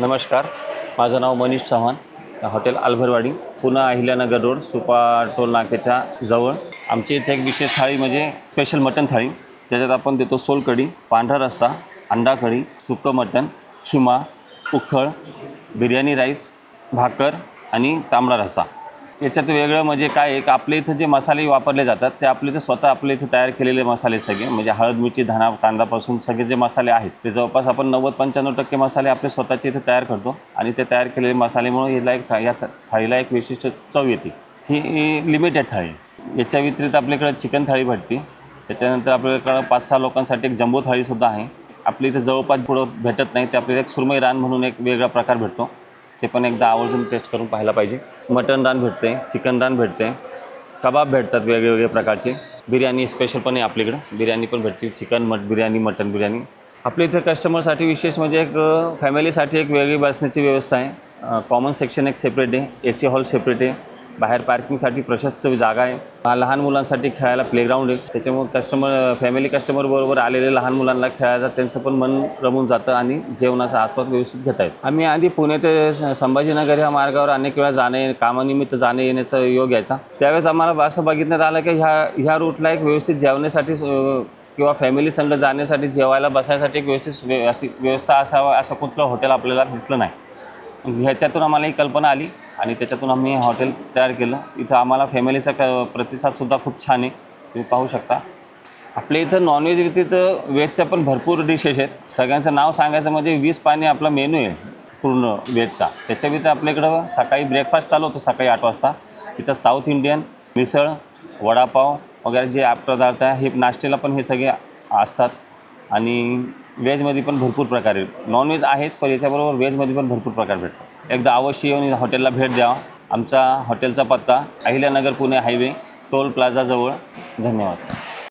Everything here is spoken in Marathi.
नमस्कार. माझं नाव मनीष चव्हाण. हॉटेल आल्भरवाडी पुन्हा अहिल्यानगर रोड सुपा टोल नाक्याच्या जवळ. आमची इथे एक विशेष थाळी म्हणजे स्पेशल मटन थाळी. त्याच्यात आपण देतो सोलकढी पांढरा रस्सा अंडा कढी सुकं मटन खिमा उखळ बिर्याणी राईस भाकर आणि तांबडा रस्सा. याच्यात वेगळं म्हणजे काय आहे? आपल्या इथं जे मसाले वापरले जातात ते आपले इथं स्वतः आपल्या इथं तयार केलेले मसाले सगळे म्हणजे हळद मिरची धना कांदापासून सगळे जे मसाले आहेत ते जवळपास आपण नव्वद पंच्याण्णव टक्के मसाले आपले स्वतःचे इथे तयार करतो आणि ते तयार केलेले मसालेमुळे याला एक था या थाळीला एक विशिष्ट चव येते. ही लिमिटेड थाळी याच्या व्यतिरिक्त आपल्याकडे चिकन थाळी भेटते. त्याच्यानंतर आपल्याकडं पाच सहा लोकांसाठी एक जम्बो थाळीसुद्धा आहे. आपल्या इथं जवळपास पुढं भेटत नाही ते आपल्याला एक सुरमई रान म्हणून एक वेगळा प्रकार भेटतो. ते पण एकदा आवर्जून टेस्ट करून पाहायला पाहिजे. मटन रान भेटते चिकन रान भेटते. कबाब भेटतात वेगवेगळ्या प्रकारचे. बिर्याणी स्पेशल पण आहे आपल्याकडं. बिर्याणी पण भेटते. चिकन मट बिर्याणी मटन बिर्याणी. आपल्या इथे कस्टमरसाठी विशेष म्हणजे एक फॅमिलीसाठी एक वेगळी बसण्याची व्यवस्था आहे. कॉमन सेक्शन एक सेपरेट आहे. ए सी हॉल सेपरेट आहे. बाहेर पार्किंगसाठी प्रशस्त जागा आहे. हा लहान मुलांसाठी खेळायला प्लेग्राऊंड आहे. त्याच्यामुळे कस्टमर फॅमिली कस्टमर बरोबर आलेले लहान मुलांना खेळायला त्यांचं पण मन रमून जातं आणि जेवणाचा आस्वाद व्यवस्थित घेता येतो. आम्ही आधी पुणे ते संभाजीनगर ह्या मार्गावर अनेक वेळा जाणे कामानिमित्त जाणे येण्याचा योग यायचा त्यावेळेस आम्हाला असं बघितण्यात आलं की ह्या ह्या रूटला एक व्यवस्थित जेवण्यासाठी किंवा फॅमिली संघ जाण्यासाठी जेवायला बसायसाठी एक व्यवस्थित अशी व्यवस्था असावं असं कुठलं हॉटेल आपल्याला दिसलं नाही. ह्याच्यातून आम्हाला ही कल्पना आली आणि त्याच्यातून आम्ही हॉटेल तयार केलं. इथं आम्हाला फॅमिलीचा क प्रतिसादसुद्धा खूप छान आहे. तुम्ही पाहू शकता. आपल्या इथं नॉनव्हेज व्यतिरिक्त व्हेजच्या पण भरपूर डिशेस आहेत. सगळ्यांचं नाव सांगायचं म्हणजे वीस पाणी आपला मेनू आहे पूर्ण व्हेजचा त्याच्या व्यतिरिक्त आपल्याकडं सकाळी ब्रेकफास्ट चालू होतो सकाळी आठ वाजता. तिथं साऊथ इंडियन मिसळ वडापाव वगैरे जे आप पदार्थ आहे हे नाश्त्याला पण हे सगळे असतात. आणि व्हेजमध्ये पण भरपूर प्रकार आहेत. नॉनव्हेज आहेच पण याच्याबरोबर व्हेजमध्ये पण भरपूर प्रकार भेटतात. एकदा अवश्य येऊन हॉटेलला भेट द्यावा आमचा हॉटेलचा पत्ता अहिल्यानगर पुणे हायवे टोल प्लाझाजवळ. धन्यवाद.